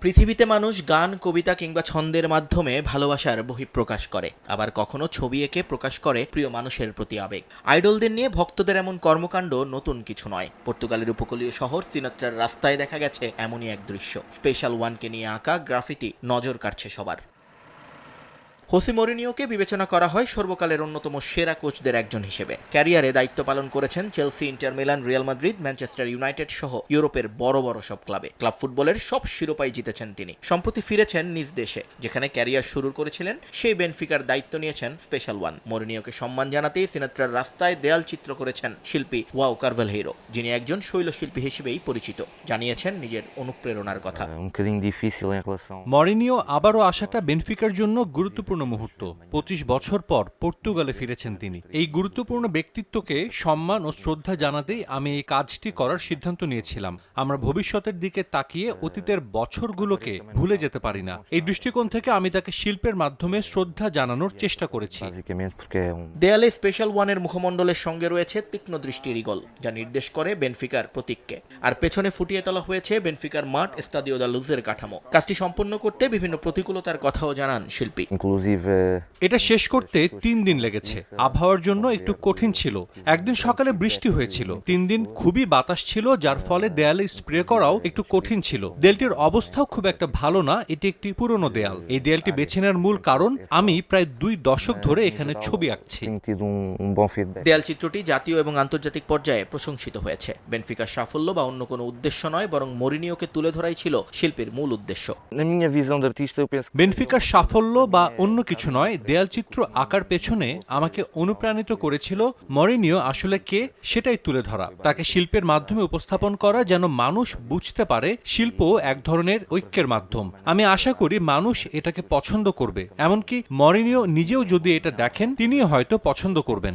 পৃথিবীতে মানুষ গান, কবিতা কিংবা ছন্দের মাধ্যমে ভালোবাসার বহিঃপ্রকাশ করে। আবার কখনো ছবি এঁকে প্রকাশ করে প্রিয় মানুষের প্রতি আবেগ। আইডলদের নিয়ে ভক্তদের এমন কর্মকাণ্ড নতুন কিছু নয়। পর্তুগালের উপকূলীয় শহর সিনাত্রার রাস্তায় দেখা গেছে এমনই এক দৃশ্য। স্পেশাল ওয়ানকে নিয়ে আঁকা গ্রাফিতি নজর কাটছে সবার। হোসি মরিনিওকে বিবেচনা করা হয় সর্বকালের অন্যতম সেরা কোচদের একজন হিসেবে। ক্যারিয়ারে দায়িত্ব পালন করেছেন Chelsea Inter Milan Real Madrid Manchester United সহ ইউরোপের বড় বড় সব ক্লাবে। ক্লাব ফুটবলের সব শিরোপাই জিতেছেন তিনি। সম্প্রতি ফিরেছেন নিজ দেশে যেখানে ক্যারিয়ার শুরু করেছিলেন সেই বেনফিকার দায়িত্ব নিয়েছেন স্পেশাল ওয়ান। মরিনিওকে সম্মান জানাতেই সিনাত্রার রাস্তায় দেয়াল চিত্র করেছেন শিল্পী ওয়াও কার্ভেল হিরো যিনি একজন শৈলশিল্পী হিসেবেই পরিচিত। জানিয়েছেন নিজের অনুপ্রেরণার কথা। Um. মরিনিও আবারও আসাটা বেনফিকার জন্য গুরুত্বপূর্ণ মুহূর্ত। পঁচিশ বছর পর পর্তুগালে ফিরেছেন তিনি। এই গুরুত্বপূর্ণ ব্যক্তিত্বকে সম্মান ও শ্রদ্ধা জানাতেই আমি এই কাজটি করার সিদ্ধান্ত নিয়েছিলাম। আমরা ভবিষ্যতের দিকে তাকিয়ে অতীতের বছরগুলোকে ভুলে যেতে পারি না। এই দৃষ্টিকোণ থেকে আমি তাকে শিল্পের মাধ্যমে শ্রদ্ধা জানানোর চেষ্টা করেছি. দেয়ালে স্পেশাল ওয়ানের মুখমণ্ডলের সঙ্গে রয়েছে তীক্ষ্ণ দৃষ্টির ইগল যা নির্দেশ করে বেনফিকার প্রতীককে। আর পেছনে ফুটিয়ে তোলা হয়েছে বেনফিকার মাঠ, স্তাদিও দা লুজের কাঠামো। কাজটি সম্পন্ন করতে বিভিন্ন প্রতিকূলতার কথাও জানান শিল্পী। এটা শেষ করতে তিন দিন লেগেছে। আবহাওয়ার জন্য একটু কঠিন ছিল। একদিন সকালে বৃষ্টি হয়েছিল। তিন দিন খুবই বাতাস ছিল যার ফলে দেয়ালে স্প্রে করাও একটু কঠিন ছিল। দেয়ালটির অবস্থাও খুব একটা ভালো না এটি একটি পুরনো দেয়াল। এই দেয়ালটি বেছে নেওয়ার মূল কারণ আমি প্রায় দুই দশক ধরে এখানে ছবি আঁকছি। Um. দেয়াল চিত্রটি জাতীয় এবং আন্তর্জাতিক পর্যায়ে প্রশংসিত হয়েছে। বেনফিকার সাফল্য বা অন্য কোনো উদ্দেশ্য নয় বরং মরিনিওকে তুলে ধরাই ছিল শিল্পীর মূল উদ্দেশ্য। বেনফিকার সাফল্য বা অন্য কিছু নয়, দেয়ালচিত্র আঁকার পেছনে আমাকে অনুপ্রাণিত করেছিল মরিনিও আসলে কে সেটাই তুলে ধরা। তাকে শিল্পের মাধ্যমে উপস্থাপন করা যেন মানুষ বুঝতে পারে শিল্প এক ধরনের ঐক্যের মাধ্যম। আমি আশা করি মানুষ এটাকে পছন্দ করবে, এমনকি মরিনিও নিজেও যদি এটা দেখেন, তিনিও হয়তো পছন্দ করবেন।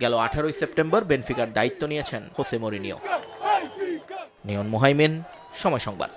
গেল আঠারোই সেপ্টেম্বর বেনফিকার দায়িত্ব নিয়েছেন হোসে মরিনিও। নিয়ন মোহাইমেন, সময় সংবাদ।